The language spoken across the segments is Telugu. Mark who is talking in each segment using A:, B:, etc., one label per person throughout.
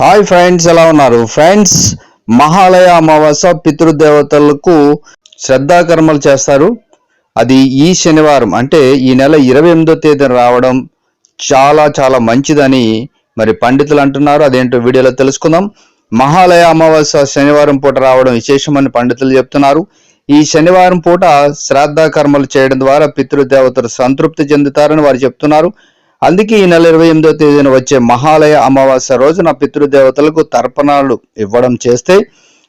A: హాయ్ ఫ్రెండ్స్ ఎలా ఉన్నారు? ఫ్రెండ్స్ మహాలయ అమావాస్య పితృదేవతలకు శ్రద్ధాకర్మలు చేస్తారు. అది ఈ శనివారం అంటే ఈ నెల ఇరవై ఎనిమిదో తేదీన రావడం చాలా చాలా మంచిదని మరి పండితులు అంటున్నారు. అదేంటో వీడియోలో తెలుసుకుందాం. మహాలయ అమావాస్య శనివారం పూట రావడం విశేషమని పండితులు చెప్తున్నారు. ఈ శనివారం పూట శ్రాద్ధకర్మలు చేయడం ద్వారా పితృదేవతలు సంతృప్తి చెందుతారని వారు చెప్తున్నారు. అందుకే ఈ నెల ఇరవై ఎనిమిదో తేదీన వచ్చే మహాలయ అమావాస్య రోజున పితృదేవతలకు తర్పణాలు ఇవ్వడం చేస్తే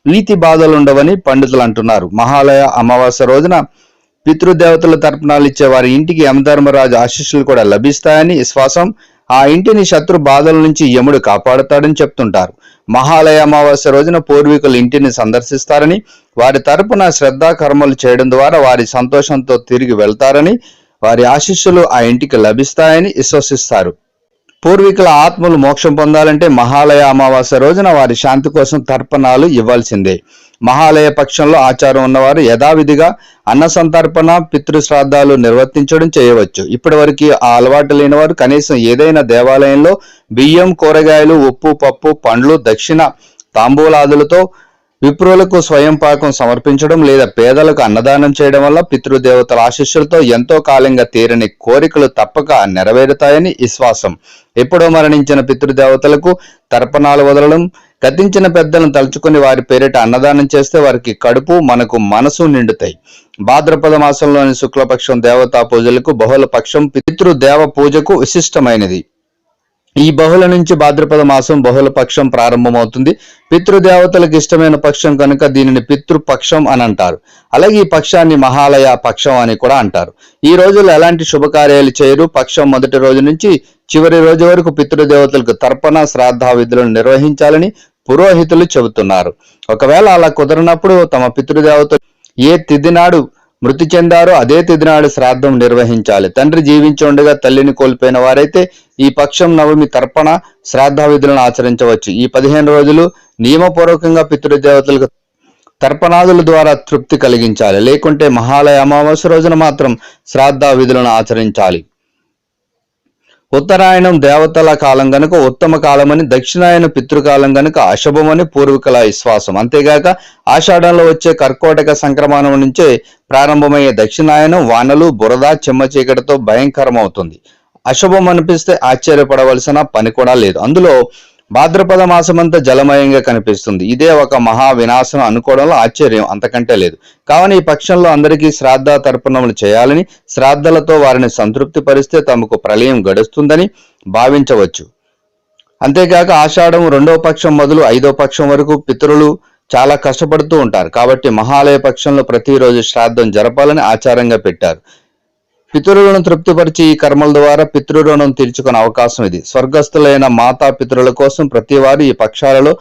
A: నీతి బాధలు ఉండవని పండితులు అంటున్నారు. మహాలయ అమావాస్య రోజున పితృదేవతల తర్పణాలు ఇచ్చే వారి ఇంటికి యమధర్మరాజు ఆశీస్సులు కూడా లభిస్తాయని విశ్వాసం. ఆ ఇంటిని శత్రు బాధల నుంచి యముడు కాపాడుతాడని చెప్తుంటారు. మహాలయ అమావాస్య రోజున పూర్వీకుల ఇంటిని సందర్శిస్తారని వారి తరపున శ్రద్ధా కర్మలు చేయడం ద్వారా వారి సంతోషంతో తిరిగి వెళ్తారని వారి ఆశీస్సులు ఆ ఇంటికి లభిస్తాయని విశ్వసిస్తారు. పూర్వీకుల ఆత్మలు మోక్షం పొందాలంటే మహాలయ అమావాస్య రోజున వారి శాంతి కోసం తర్పణాలు ఇవ్వాల్సిందే. మహాలయ పక్షంలో ఆచారం ఉన్నవారు యథావిధిగా అన్న సంతర్పణ పితృశ్రాద్ధాలు నిర్వర్తించడం చేయవచ్చు. ఇప్పటి వరకు ఆ అలవాటు లేని వారు కనీసం ఏదైనా దేవాలయంలో బియ్యం కూరగాయలు ఉప్పు పప్పు పండ్లు దక్షిణ తాంబూలాదులతో విప్రులకు స్వయం పాకం సమర్పించడం లేదా పేదలకు అన్నదానం చేయడం వల్ల పితృదేవతల ఆశీస్సులతో ఎంతో కాలంగా తీరని కోరికలు తప్పక నెరవేరుతాయని విశ్వాసం. ఎప్పుడో మరణించిన పితృదేవతలకు తర్పణాలు వదలడం గతించిన పెద్దలను తలుచుకుని వారి పేరిట అన్నదానం చేస్తే వారికి కడుపు మనకు మనసు నిండుతాయి. భాద్రపద మాసంలోని శుక్లపక్షం దేవతా పూజలకు బహుళ పక్షం పితృదేవ పూజకు విశిష్టమైనది. ఈ బహుళ నుంచి భాద్రపద మాసం బహుళ పక్షం ప్రారంభమవుతుంది. పితృదేవతలకు ఇష్టమైన పక్షం కనుక దీనిని పితృపక్షం అని అంటారు. అలాగే ఈ పక్షాన్ని మహాలయ పక్షం అని కూడా అంటారు. ఈ రోజుల్లో ఎలాంటి శుభకార్యాలు చేయరు. పక్షం మొదటి రోజు నుంచి చివరి రోజు వరకు పితృదేవతలకు తర్పణ శ్రాద్ధ విధులను నిర్వహించాలని పురోహితులు చెబుతున్నారు. ఒకవేళ అలా కుదరనప్పుడు తమ పితృదేవతలు ఏ తిథి నాడు మృతి చెందారో అదే తిదినాడు శ్రాద్ధం నిర్వహించాలి. తండ్రి జీవించి ఉండగా తల్లిని కోల్పోయిన వారైతే ఈ పక్షం నవమి తర్పణ శ్రాద్ధ విధులను ఆచరించవచ్చు. ఈ పదిహేను రోజులు నియమపూర్వకంగా పితృదేవతలకు తర్పణాదుల ద్వారా తృప్తి కలిగించాలి. లేకుంటే మహాలయ అమావాస్య రోజున మాత్రం శ్రాద్ధ విధులను ఆచరించాలి. ఉత్తరాయణం దేవతల కాలం గనుక ఉత్తమ కాలమని దక్షిణాయన పితృకాలం గనుక అశుభమని పూర్వీకుల విశ్వాసం. అంతేగాక ఆషాఢంలో వచ్చే కర్కోటక సంక్రమణం నుంచే ప్రారంభమయ్యే దక్షిణాయనం వానలు బురద చెమ్మచీకటితో భయంకరమవుతుంది. అశుభం అనిపిస్తే ఆశ్చర్యపడవలసిన పని కూడా లేదు. అందులో భాద్రపద మాసమంతా జలమయంగా కనిపిస్తుంది. ఇదే ఒక మహా వినాశనం అనుకోవడంలో ఆశ్చర్యం అంతకంటే లేదు. కావున ఈ పక్షంలో అందరికీ శ్రాద్ధ తర్పణములు చేయాలని శ్రాద్ధలతో వారిని సంతృప్తి పరిస్తే తమకు ప్రళయం గడుస్తుందని భావించవచ్చు. అంతేకాక ఆషాఢం రెండో పక్షం మొదలు ఐదో పక్షం వరకు పితరులు చాలా కష్టపడుతూ ఉంటారు. కాబట్టి మహాలయ పక్షంలో ప్రతిరోజు శ్రాద్ధం జరపాలని ఆచారంగా పెట్టారు. పితృరుణం తృప్తిపరిచి ఈ కర్మల ద్వారా పితృరుణం తీర్చుకునే అవకాశం ఇది. స్వర్గస్థులైన మాతా పితృల కోసం ప్రతివారు ఈ పక్షాలలో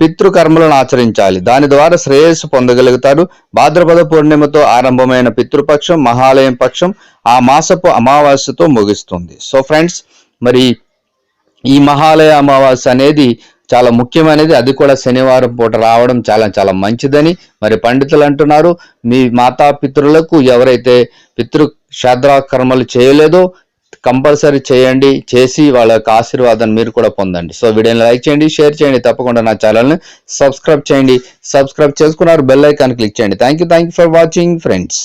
A: పితృకర్మలను ఆచరించాలి. దాని ద్వారా శ్రేయస్సు పొందగలుగుతారు. భాద్రపద పూర్ణిమతో ఆరంభమైన పితృపక్షం మహాలయం పక్షం ఆ మాసపు అమావాస్యతో ముగుస్తుంది. సో ఫ్రెండ్స్ మరి ఈ మహాలయ అమావాస్య అనేది చాలా ముఖ్యమైనది. అది కూడా శనివారం పూట రావడం చాలా చాలా మంచిదని మరి పండితులు అంటున్నారు. మీ మాతాపితృలకు ఎవరైతే పితృ క్షేత్రకర్మలు చేయలేదో కంపల్సరీ చేయండి. చేసి వాళ్ళ యొక్క ఆశీర్వాదాన్ని మీరు కూడా పొందండి. సో వీడియోని లైక్ చేయండి షేర్ చేయండి. తప్పకుండా నా ఛానల్ని సబ్స్క్రైబ్ చేయండి. సబ్స్క్రైబ్ చేసుకున్నారు బెల్ ఐకాన్ క్లిక్ చేయండి. Thank you thank you for watching friends.